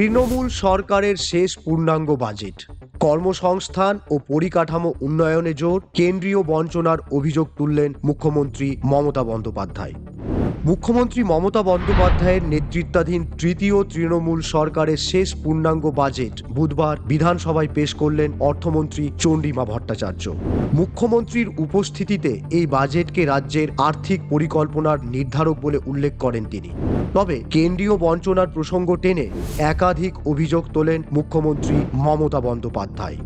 তৃণমূল সরকারের শেষ পূর্ণাঙ্গ বাজেট। কর্মসংস্থান ও পরিকাঠামো উন্নয়নে জোর, কেন্দ্রীয় বঞ্চনার অভিযোগ তুললেন মুখ্যমন্ত্রী মমতা বন্দ্যোপাধ্যায়। মুখ্যমন্ত্রী মমতা বন্দ্যোপাধ্যায়ের নেতৃত্বাধীন তৃতীয় তৃণমূল সরকারের শেষ পূর্ণাঙ্গ বাজেট বুধবার বিধানসভায় পেশ করলেন অর্থমন্ত্রী চণ্ডীমা ভট্টাচার্য। মুখ্যমন্ত্রীর উপস্থিতিতে এই বাজেটকে রাজ্যের আর্থিক পরিকল্পনার নির্ধারক বলে উল্লেখ করেন তিনি। তবে কেন্দ্রীয় বঞ্চনার প্রসঙ্গ টেনে একাধিক অভিযোগ তোলেন মুখ্যমন্ত্রী মমতা বন্দ্যোপাধ্যায়।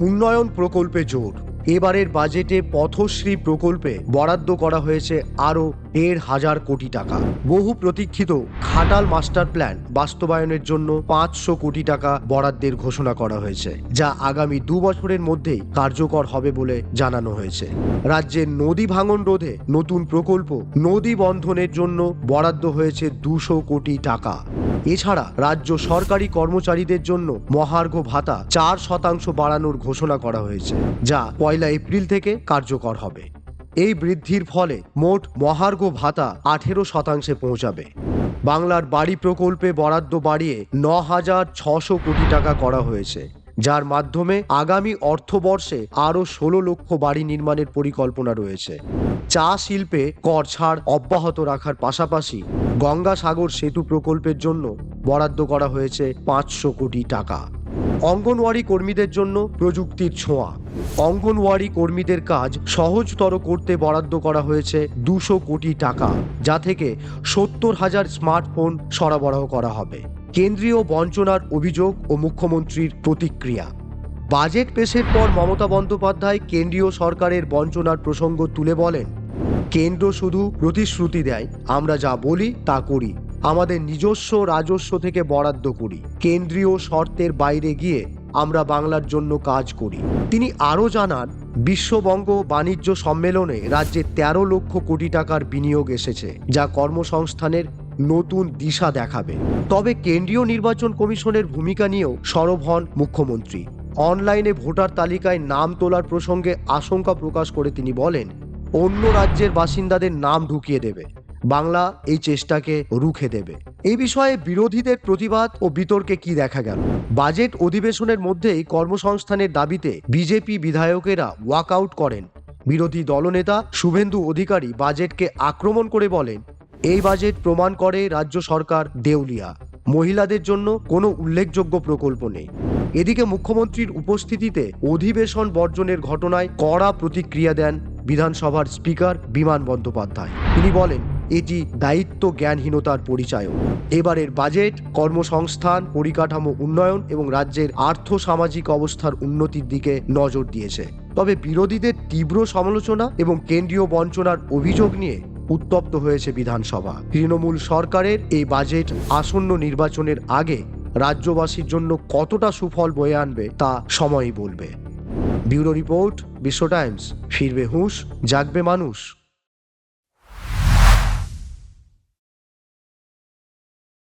উন্নয়ন প্রকল্পে জোর। এবারের বাজেটে পথশ্রী প্রকল্পে বরাদ্দ করা হয়েছে আরও দেড় হাজার কোটি টাকা। বহু প্রতীক্ষিত খাটাল মাস্টার প্ল্যান বাস্তবায়নের জন্য পাঁচশো কোটি টাকা বরাদ্দের ঘোষণা করা হয়েছে, যা আগামী দু বছরের মধ্যেই কার্যকর হবে বলে জানানো হয়েছে। রাজ্যের নদী ভাঙন রোধে নতুন প্রকল্প নদী বন্ধনের জন্য বরাদ্দ হয়েছে দুশো কোটি টাকা। এছাড়া রাজ্য সরকারি কর্মচারীদের জন্য মহার্ঘ ভাতা চার শতাংশ বাড়ানোর ঘোষণা করা হয়েছে, যা পয়লা এপ্রিল থেকে কার্যকর হবে। এই বৃদ্ধির ফলে মোট মহার্ঘ ভাতা আঠেরো শতাংশে পৌঁছাবে। বাংলার বাড়ি প্রকল্পে বরাদ্দ বাড়িয়ে ন হাজার ছশো কোটি টাকা করা হয়েছে, যার মাধ্যমে আগামী অর্থবর্ষে আরও ষোলো লক্ষ বাড়ি নির্মাণের পরিকল্পনা রয়েছে। চা শিল্পে কর ছাড় অব্যাহত রাখার পাশাপাশি গঙ্গাসাগর সেতু প্রকল্পের জন্য বরাদ্দ করা হয়েছে পাঁচশো কোটি টাকা। অঙ্গনওয়াড়ি কর্মীদের জন্য প্রযুক্তির ছোঁয়া। অঙ্গনওয়াড়ি কর্মীদের কাজ সহজতর করতে বরাদ্দ করা হয়েছে দুশো কোটি টাকা, যা থেকে সত্তর হাজার স্মার্টফোন সরবরাহ করা হবে। কেন্দ্রীয় বঞ্চনার অভিযোগ ও মুখ্যমন্ত্রীর প্রতিক্রিয়া। বাজেট পেশের পর মমতা বন্দ্যোপাধ্যায় কেন্দ্রীয় সরকারের বঞ্চনার প্রসঙ্গ তুলে বলেন, কেন্দ্র শুধু প্রতিশ্রুতি দেয়, আমরা যা বলি তা করি। আমাদের নিজস্ব রাজস্ব থেকে বরাদ্দ করি। কেন্দ্রীয় শর্তের বাইরে গিয়ে আমরা বাংলার জন্য কাজ করি। তিনি আরও জানান বিশ্ববঙ্গ বাণিজ্য সম্মেলনে রাজ্যে তেরো লক্ষ কোটি টাকার বিনিয়োগ এসেছে, যা কর্মসংস্থানের নতুন দিশা দেখাবে। তবে কেন্দ্রীয় নির্বাচন কমিশনের ভূমিকা নিয়েও সরব হন মুখ্যমন্ত্রী। অনলাইনে ভোটার তালিকায় নাম তোলার প্রসঙ্গে আশঙ্কা প্রকাশ করে তিনি বলেন, অন্য রাজ্যের বাসিন্দাদের নাম ঢুকিয়ে দেবে। বাংলা এই চেষ্টাকে রুখে দেবে। এই বিষয়ে বিরোধীদের প্রতিবাদ ও বিতর্কে কি দেখা গেল? বাজেট অধিবেশনের মধ্যেই কর্মসংস্থানের দাবিতে বিজেপি বিধায়কেরা ওয়াকআউট করেন। বিরোধী দলনেতা শুভেন্দু অধিকারী বাজেটকে আক্রমণ করে বলেন, এই বাজেট প্রমাণ করে রাজ্য সরকার দেউলিয়া। মহিলাদের জন্য কোনো উল্লেখযোগ্য প্রকল্প নেই। এদিকে মুখ্যমন্ত্রীর উপস্থিতিতে অধিবেশন বর্জনের ঘটনায় কড়া প্রতিক্রিয়া দেন বিধানসভার স্পিকার বিমান বন্দ্যোপাধ্যায়। তিনি বলেন এটি দায়িত্ব জ্ঞানহীনতার পরিচয় এবারের বাজেট, কর্মসংস্থান, পরিকাঠামো উন্নয়ন এবং রাজ্যের আর্থ সামাজিক অবস্থার উন্নতির দিকে নজর দিয়েছে। তবে বিরোধীদের তীব্র সমালোচনা এবং কেন্দ্রীয় বঞ্চনার অভিযোগ নিয়ে উত্তপ্ত হয়েছে বিধানসভা। তৃণমূল সরকারের এই বাজেট আসন্ন নির্বাচনের আগে রাজ্যবাসীর জন্য কতটা সুফল বয়ে আনবে তা সময়ই বলবে। ব্যুরো রিপোর্ট, বিশ্ব টাইমস, ফিরবে হুঁশ, জাগবে মানুষ।